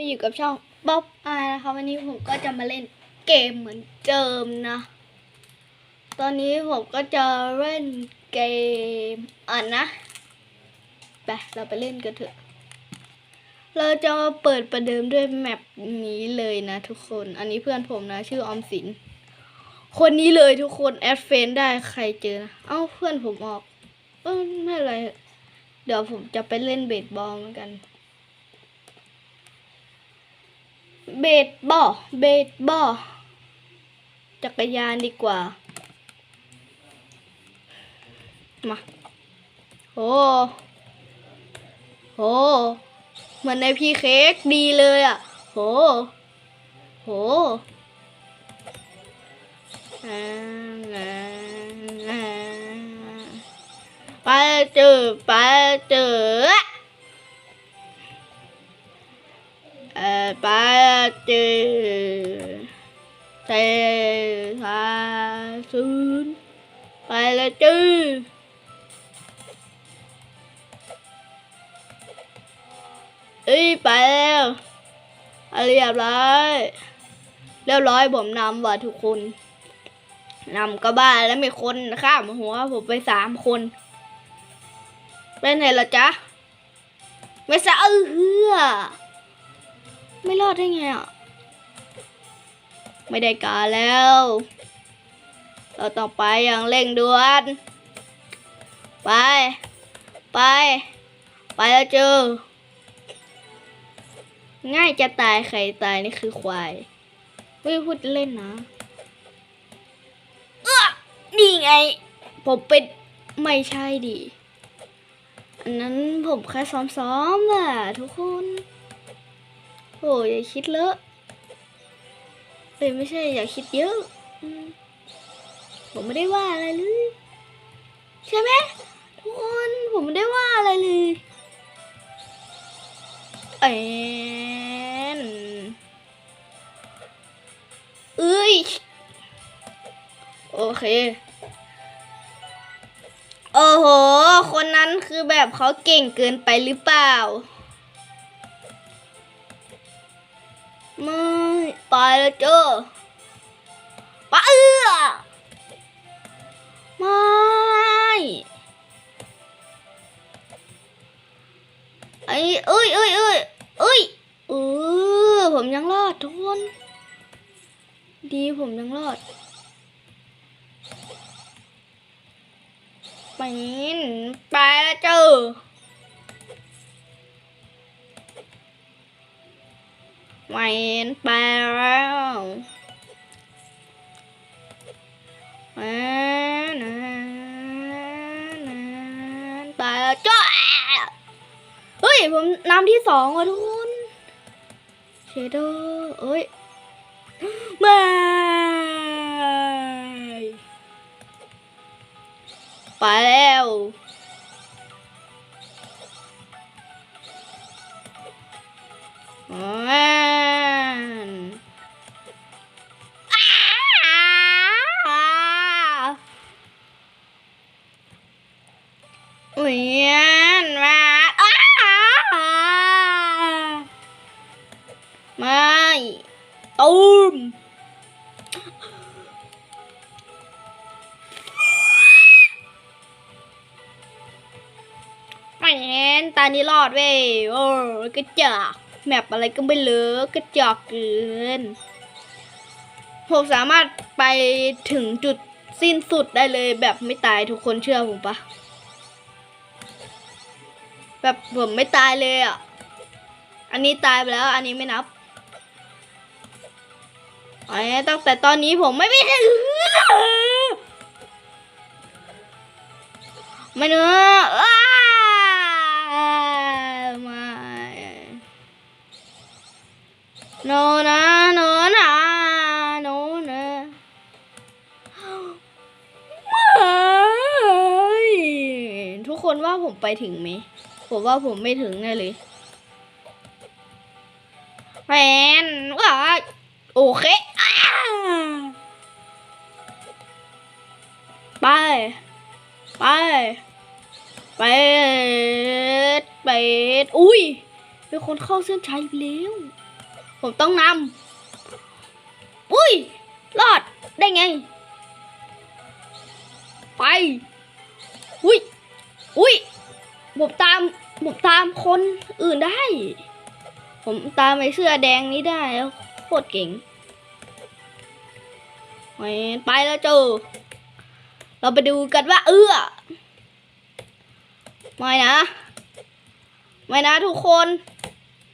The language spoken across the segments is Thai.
มาอยู่กับช่องบ๊อบอานะคะวันนี้ผมก็จะมาเล่นเกมเหมือนเดิมนะ ตอนนี้ผมก็จะเล่นเกมอ่านนะไปเราไปเล่นกันเถอะ เราจะมาเปิดประเดิมด้วยแมปนี้เลยนะทุกคน อันนี้เพื่อนผมนะชื่อออมสิน คนนี้เลยทุกคนแอดเฟนได้ใครเจอนะ เอ้าเพื่อนผมออก เออไม่เป็นไร เดี๋ยวผมจะไปเล่นเบสบอลเหมือนกัน เบสบอลเบสบอลจักรยานดีกว่า มาโหโหเหมือนในพี่เค้กดีเลยอะ โห โหอ่าอ่าอ่าไปเจอไปเจอ ปเจอเตะทาซูนไปแล้วจื้อเอ้ยไปแล้วเอาเรียบร้อยเรียบร้อยผมนำว่ะทุกคนนำก็บ้าแล้วมีคนข้ามหัวผมไปสามคน เป็นไงล่ะจ๊ะไม่สะเอือ ไม่รอดได้ไงอะ ไม่ได้การแล้ว เราต้องไปอย่างเร่งด่วน ไป ไป ไปแล้วเจอ ง่ายจะตายใครตายนี่คือควายไม่พูดเล่นนะเอ้อนี่ไง ผมเป็นไม่ใช่ดิ อันนั้นผมแค่ซ้อมๆน่ะทุกคน โอ้ยอย่าคิดเลอะเอ้ยไม่ใช่อย่าคิดเยอะผมไม่ได้ว่าอะไรเลย ใช่ไหมทุกคนผมไม่ได้ว่าอะไรเลยเอ็นเอ้ยโอเคโอ้โห คนนั้นคือแบบเขาเก่งเกินไปหรือเปล่า ไม่ไปแล้วเจ้าปะเอือไม่ไอ้เอ้ยเอ้ยเอ้ยเอ้ยเออผมยังรอดทุกคนดีผมยังรอดไปนินไปแล้วเจ้า เห็นไปแล้วมานะนะไปแล้วจ้าเฮ้ย ผมนำที่สองว่ะทุกคนเชโดเอ้ยม่ไปแล้ว มันอ้าวเหมือนมาไม่ตูมไม่เห็นตานี้รอดเว้ยโอ้กระจอก แมปอะไรก็ไม่เลือกระจอกเกินผมสามารถไปถึงจุดสิ้นสุดได้เลยแบบไม่ตายทุกคนเชื่อผมปะแบบผมไม่ตายเลยอะ อันนี้ตายไปแล้ว อันนี้ไม่นับไอ้ตั้งแต่ตอนนี้ผมไม่มีไม่เนื้อ ไปถึงไหม ผมว่าผมไม่ถึงแน่เลยแมนว้าโอเคอไป ไป ไปไปอุ้ยเป็นคนเข้าเส้นชัยแล้ว ผมต้องนำอุ้ย รอดได้ไง ไป อุ้ย อุ้ย ผมตามผมตามคนอื่นได้ ผมตามไอ้เสื้อแดงนี้ได้แล้วโคตรเก่งไปแล้วเจอเราไปดูกันว่า เอื้อไม่นะ ไม่นะทุกคน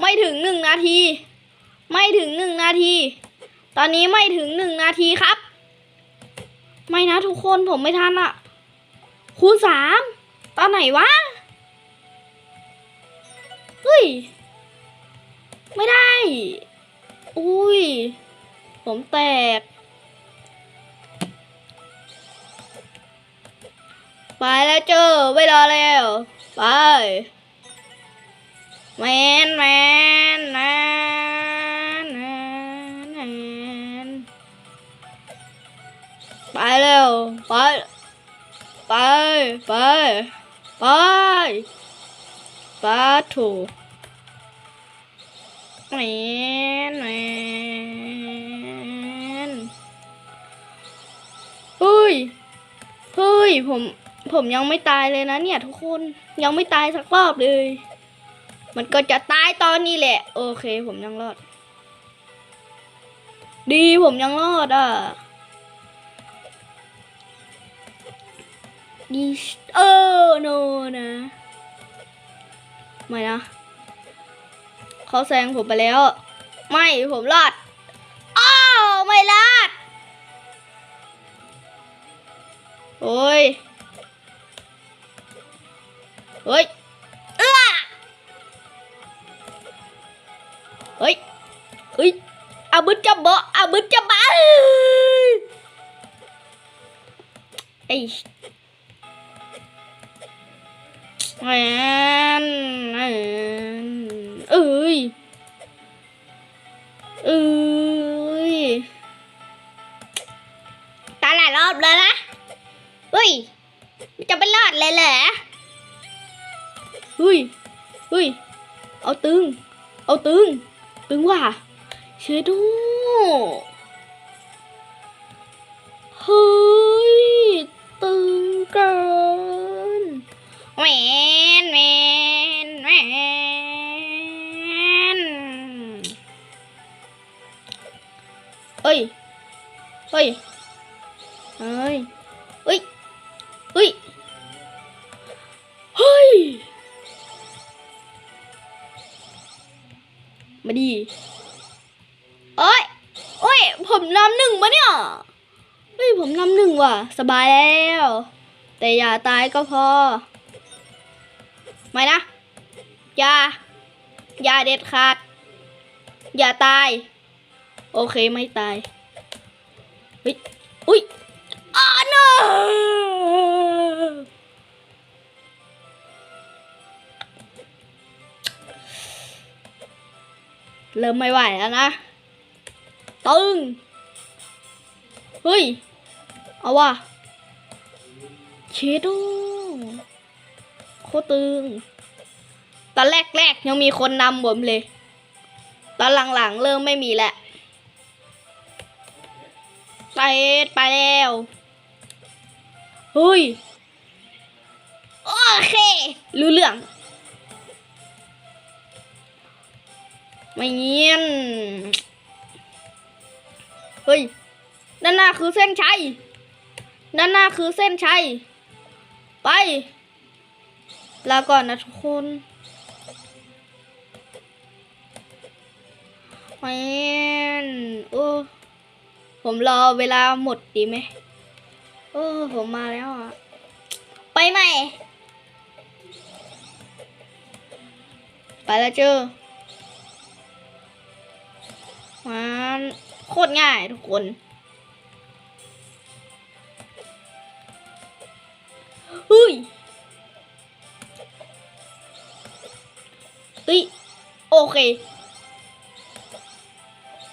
ไม่ถึงหนึ่งนาที ไม่ถึงหนึ่งนาที ตอนนี้ไม่ถึงหนึ่งนาทีครับ ไม่นะทุกคนผมไม่ทันอะคูณสามตอนไหนวะ ย ไม่ได้ อุ้ย ผมแตก ไปแล้วเจอเวลาแล้ว ไป แมนแมนแมนแมนแมนไปเร็ว ไป ไป ไป ไป ปาถู แมนแมนเฮ้ย เฮ้ย ผม ผมยังไม่ตายเลยนะเนี่ยทุกคน ยังไม่ตายสักรอบเลย มันก็จะตายตอนนี้แหละ โอเค ผมยังรอด ดีผมยังรอดอะดีเออโนนะ ไม่นะ เขาแซงผมไปแล้ว ไม่ผมรอดอ้าวไม่รอดโอ้ยเฮ้ยเออเฮ้ยเฮ้ยอาบึดจะบะอาบึดจะบะไอ้ แอนแอนเอ้ยเอ้ยตายหลายรอบเลยนะเฮ้ยจะไปรอดเลยเหรอเฮ้ยเฮ้ยเอาตึง เอาตึง ตึงว่ะเชดูเฮ้ยตึงเกิน แหวนแหวนแหวนเฮ้ย เฮ้ย เฮ้ย เฮ้ย เฮ้ย เฮ้ย มาดีเอ้ยโอ้ย ผมนำหนึ่งมาเนี่ย เฮ้ย ผมนำหนึ่งว่ะ สบายแล้ว แต่อย่าตายก็พอ ไม่นะ อย่า อย่าเด็ดขาด อย่าตาย โอเคไม่ตาย เฮ้ย อุ้ยอ้า no เริ่มไม่ไหวแล้วนะ ตึง เฮ้ย เอาว่ะเชโด โคตรตึง ตอนแรกๆยังมีคนนำผมเลย ตอนหลังๆเริ่มไม่มีแล้วไปไปแล้วเฮ้ย โอเค รู้เรื่อง ไม่เงียนเฮ้ย ด้านหน้าคือเส้นชัย ด้านหน้าคือเส้นชัย ไป ลาก่อนนะทุกคนแมนโอ้ผมรอเวลาหมดดีไหมโอ้ผมมาแล้วอะ ไปใหม่ ไปแล้วเจอมันโคตรง่ายทุกคนเฮ้ย ฮ้ย โอเค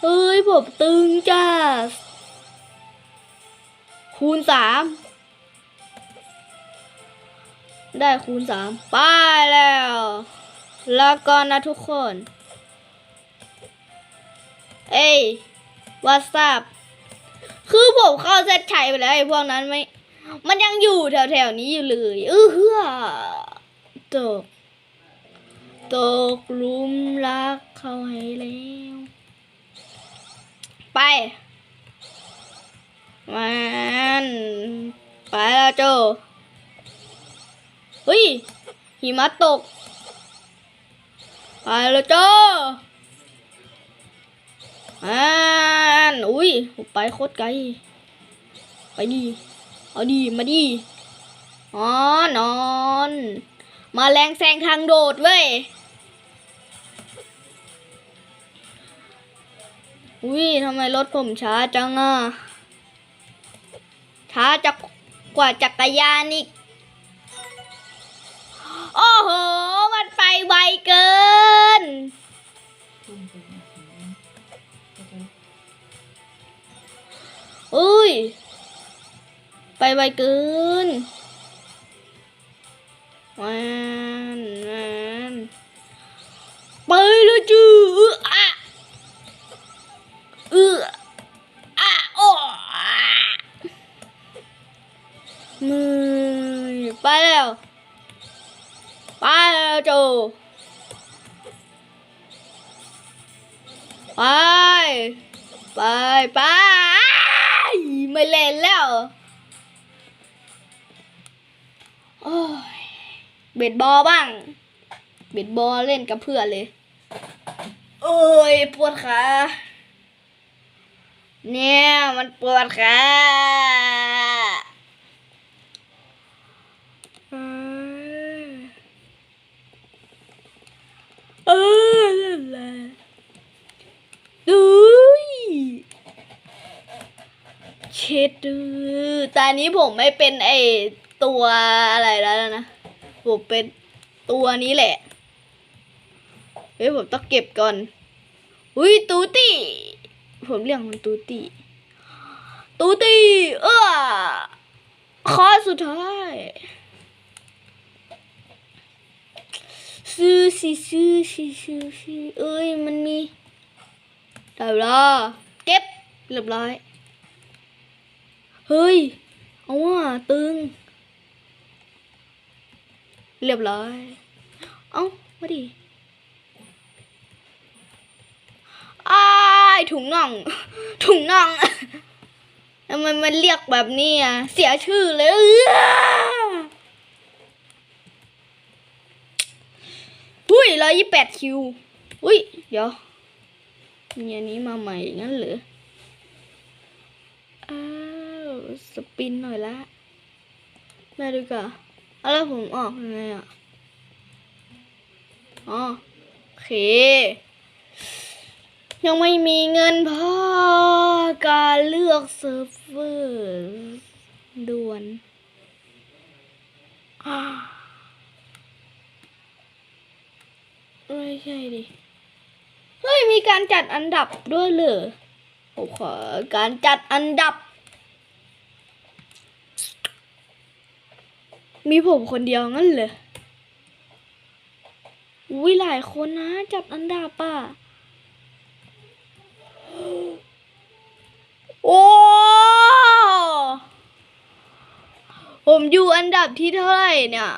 เฮ้ย ผมตึงจ้า คูณสามได้คูณสามไปแล้ว แล้วก็นะทุกคน เอ้ยวาซับคือผมเข้าเซตชัยไปแล้วไอ้พวกนั้นไม่ มันยังอยู่แถวๆนี้อยู่เลยเออเฮือตก ตกลุมรักเขาให้แล้ว ไปมันไปแล้วโจเฮ้ยหิมะตก ไปแล้วโจมันอุ้ยไปโคตรไกล ไปดี เอาดีมาดีอ๋อนอน มาแรงแซงทางโดดเว้ย อุ้ยทำไมรถผมช้าจังอะ ช้าจักกว่าจักรยานอีก โอ้โห มันไปไวเกิน อุ้ย ไปไวเกิน มันมันไปแล้วจื้ออะเอออะโอ้อะมือไปแล้วไปแล้วจูไปไปไปไม่เล่นแล้วโอ้ย เบ็ดบอลบ้าง เบ็ดบอลเล่นกับเพื่อนเลย โอ้ยปวดขาเนี่ยมันปวดขาเออเออนั่นแหละดุยเช็ดดือตอนนี้ผมไม่เป็นไอตัวอะไรแล้วนะ ผมเป็นตัวนี้แหละ เฮ้ยผมต้องเก็บก่อน อุ้ยตูตี้ ผมเรียกมันตูตี้ ตูตี้เออข้อสุดท้ายซื้อสิซื้อสิซื้อสิเอ้ยมันมีได้เวลาเก็บเรียบร้อย เฮ้ย เอาว่ะตึง เรียบร้อย เอ้ามาดิอ้ถุงน่อง ถุงน่องทำไมมันเรียกแบบนี้อะ เสียชื่อเลยอุ้ยร้อยยี่แปดคิว อุ้ย เดี๋ยวมีอันนี้มาใหม่งั้นเหรอ อ้าว สปินหน่อยละมาดูก่อน แล้วผมออกยังไงอะอ๋อโอเค ยังไม่มีเงินพอการเลือกเซิร์ฟเวอร์ด่วนอ่าไม่ใช่ดิ เฮ้ย มีการจัดอันดับด้วยเหรอผมขอการจัดอันดับ มีผมคนเดียวงั้นเหรออุ้ยหลายคนนะ จัดอันดับอะ โอ้ผมอยู่อันดับที่เท่าไหร่เนี่ย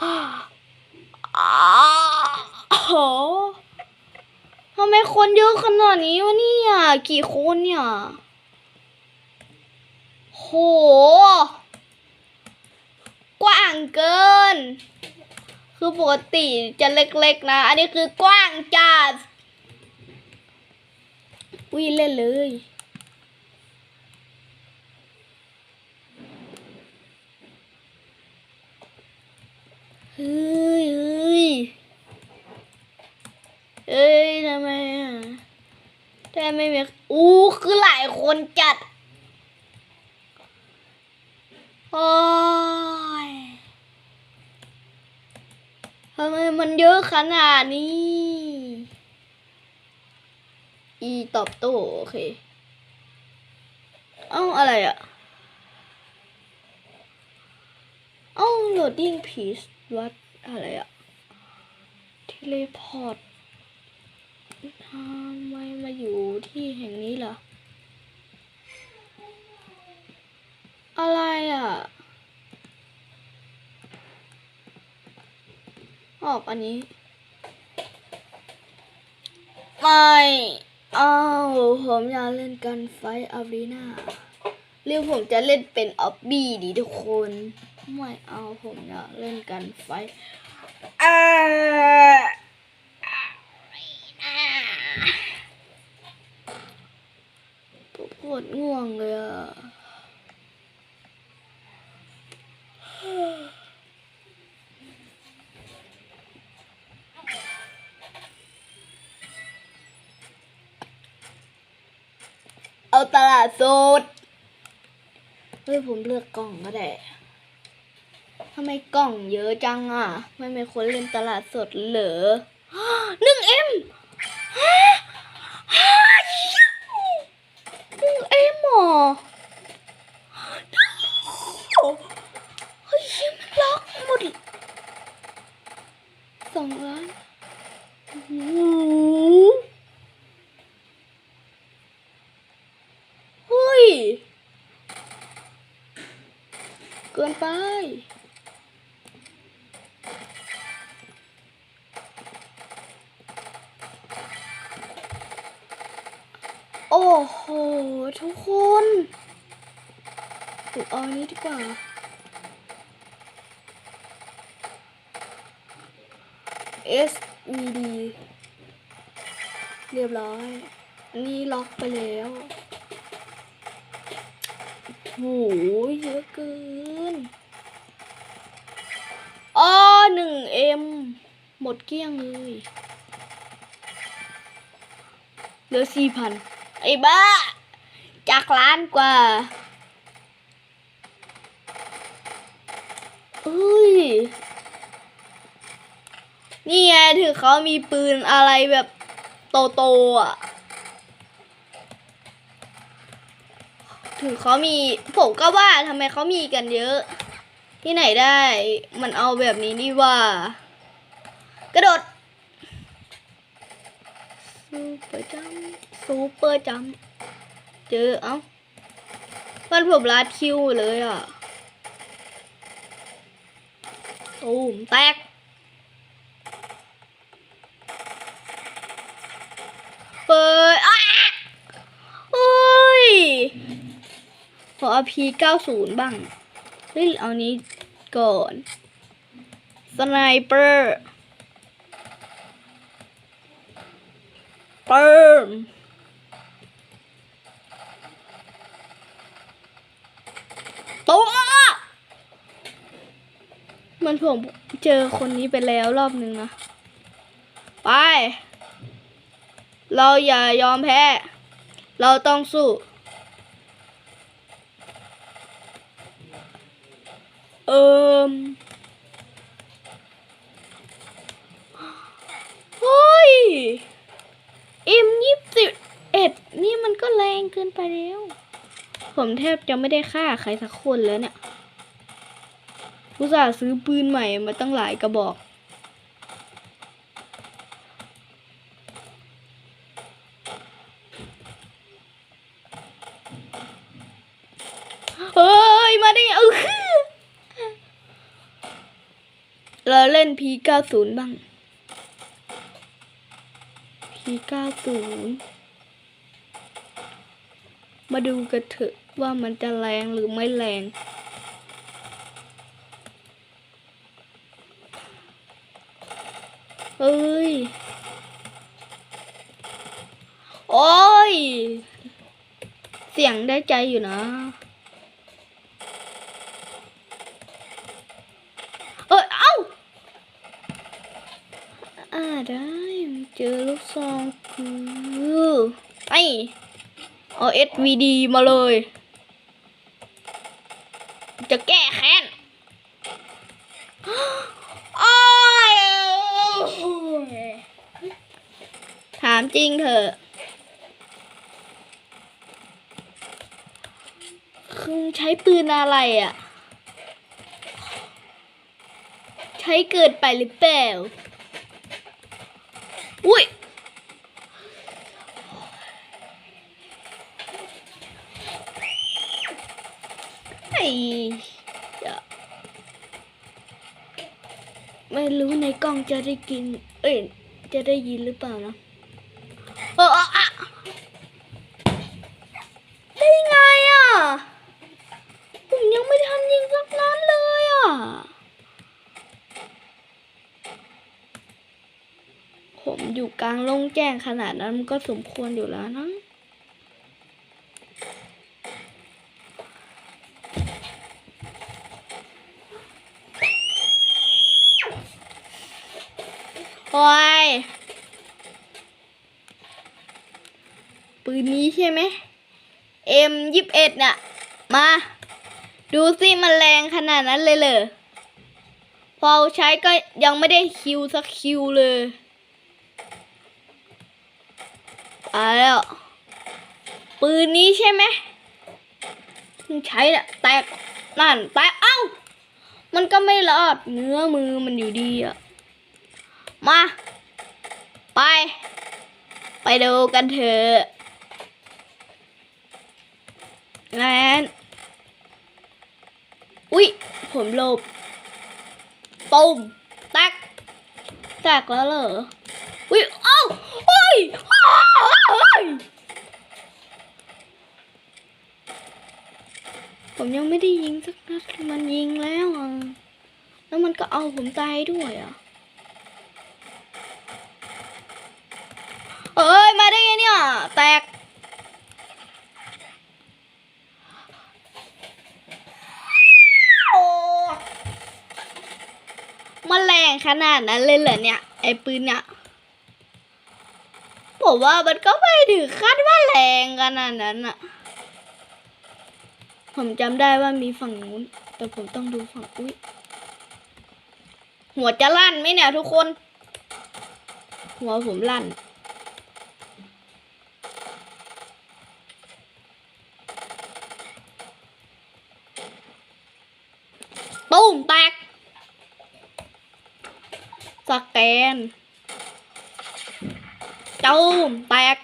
อาอ้าโหทำไมคนเยอะขนาดนี้วะเนี่ย กี่คนเนี่ย ห กว้างเกิน คือปกติจะเล็กๆนะ อันนี้คือกว้างจัดวิเล่นเลยเฮ้ยเฮ้ยเอ้ยทำไมอะแต่ไม่มีอู้คือหลายคนจัด โอ้ยทำไมมันเยอะขนาดนี้ อีตอบโต้โอเค เอ้าอะไรอะเอ้า loading piece วัดอะไรอะเทเลพอร์ตทำไมมาอยู่ที่แห่งนี้ล่ะ อะไรอะออกอันนี้ ไม่เอาผมอยากเล่นกันไฟอารีนาหรือผมจะเล่นเป็นออบบี้ดีทุกคน ไม่เอาผมอยากเล่นกันไฟอารีนาปวดง่วงเลยอะ เอาตลาดสดเฮ้ยผมเลือกกล่องก็ได้ทำไมกล่องเยอะจังอะ ไม่มีคนเล่นตลาดสดเหรอหนึ่งเอ็ม ถูกเอาอันนี้ดีเรียบร้อยนนี้ล็อกไปแล้วโหเยอะเกินอ๋อหนึ่งเอ็มหมดเกลี้ยงเลยเหลือสี่พันไอ้บ้า จากล้านกว่า ฮ้ย นี่ไงถือเขามีปืนอะไรแบบโตๆอะ ถึงเขามีผมก็ว่าทำไมเขามีกันเยอะ ที่ไหนได้ มันเอาแบบนี้นี่ว่า กระโดดซูเปอร์จัมซูเปอร์จัมเจอ เอ้ามันผมลาดคิวเลยอะ โอ้มแตก เปิดอ้าโอ้ย ขออพีเอา P90 บ้างเฮ้ยเอานี้ก่อน สไนเปอร์เปิมตัว มันผมเจอคนนี้ไปแล้วรอบนึงนะ ไป เราอย่ายอมแพ้ เราต้องสู้ เอิมเฮ้ยเอ็มยี่สิบเอ็ดนี่มันก็แรงเกินไปแล้ว ผมแทบจะไม่ได้ฆ่าใครสักคนแล้วเนี่ย อุตส่าห์ซื้อปืนใหม่มาตั้งหลายกระบอก เฮ้ย มาได้ไงเออเราเล่น P90 บ้าง P90 มาดูกันเถอะว่ามันจะแรงหรือไม่แรง เฮ้ย โอ้ย เสียงได้ใจอยู่นะ เออเอ้า อ่าได้เจอลูกซองคือไอเอา SVD มาเลย จะแก้แค้นโอ้ยถามจริงเถอะ คือ ใช้ปืนอะไรอะ ใช้เกิดไปหรือเปล่า อุ้ยไอ้เฮ้ยไม่รู้ในกล้องจะได้กิน เอ้ย จะได้ยินหรือเปล่านะเอออะอะได้ไงอะ ผมยังไม่ทันยิงสักนัดเลยอะ ผม อยู่กลางโล่งแจ้งขนาดนั้นมันก็สมควรอยู่แล้วนะโอ้ยปืนนี้ใช่ไหม M ยี่สิบเอ็ดน่ะ มา ดูสิมันแรงขนาดนั้นเลยเหรอพอใช้ก็ยังไม่ได้คิวสักคิวเลย ตายแล้ว ปืนนี้ใช่ไหมใช้น่ะแตกนั่นแตกเอ้า มันก็ไม่รอดเนื้อมือมันอยู่ดีอะมา ไป ไปดูกันเถอะงั้นอุ๊ย ผมหลบปุ้มแตกแตกแล้วเหรอ อุ๊ย เอ้า ยเฮ้ยผมยังไม่ได้ยิงสักนัดมันยิงแล้วอะแล้วมันก็เอาผมตายด้วยอะเอ้ย มาได้ไงเนี่ย แตก มันแรงขนาดนั้นเลยเหรอเนี่ย ไอ้ปืนเนี่ย ผมว่ามันก็ไม่ถึงขั้นว่าแรงขนาดนั้นอะผมจำได้ว่ามีฝั่งนู้น แต่ผมต้องดูฝั่งอุ้ยหัวจะลั่นไหมเนี่ยทุกคน หัวผมลั่น ตุ้มแตกสแกน ตูมแตก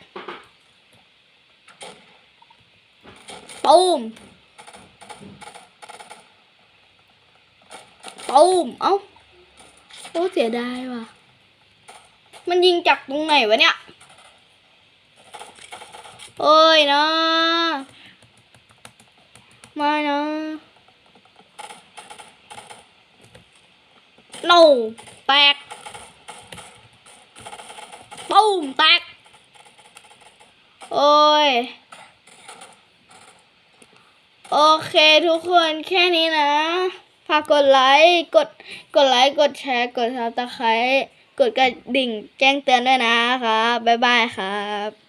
ตูมตูมเอ้าโอ้เสียดายว่ะ มันยิงจากตรงไหนวะเนี่ยเอ้ยนะมานะ no แตก ปุ้มแตกโอ้ย โอเคทุกคนแค่นี้นะฝากกดไลค์กดกดไลค์กดแชร์กดซับสไครต์กดกระดิ่งแจ้งเตือนด้วยนะครับ บ๊ายบายครับ